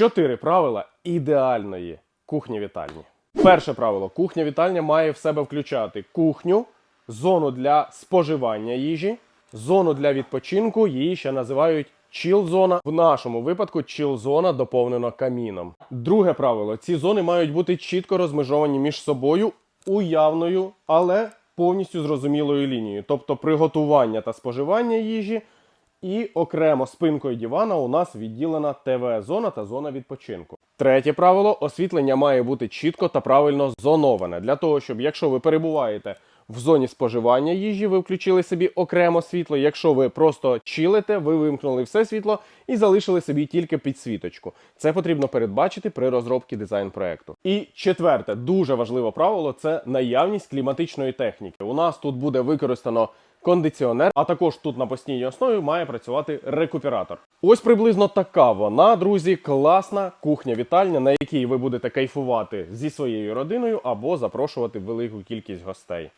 Чотири правила ідеальної кухні-вітальні. Перше правило: кухня-вітальня має в себе включати кухню, зону для споживання їжі, зону для відпочинку, її ще називають чіл-зона. В нашому випадку чіл-зона доповнена каміном. Друге правило: ці зони мають бути чітко розмежовані між собою уявною, але повністю зрозумілою лінією, тобто приготування та споживання їжі. І окремо спинкою дивана у нас відділена ТВ-зона та зона відпочинку. Третє правило: освітлення має бути чітко та правильно зоноване для того, щоб якщо ви перебуваєте в зоні споживання їжі, ви включили собі окремо світло. Якщо ви просто чилите, ви вимкнули все світло і залишили собі тільки підсвіточку. Це потрібно передбачити при розробці дизайн проекту. І четверте, дуже важливе правило це наявність кліматичної техніки. У нас тут буде використано кондиціонер, а також тут на постійній основі має працювати рекуператор. Ось приблизно така вона, друзі, класна кухня-вітальня, на якій ви будете кайфувати зі своєю родиною або запрошувати велику кількість гостей.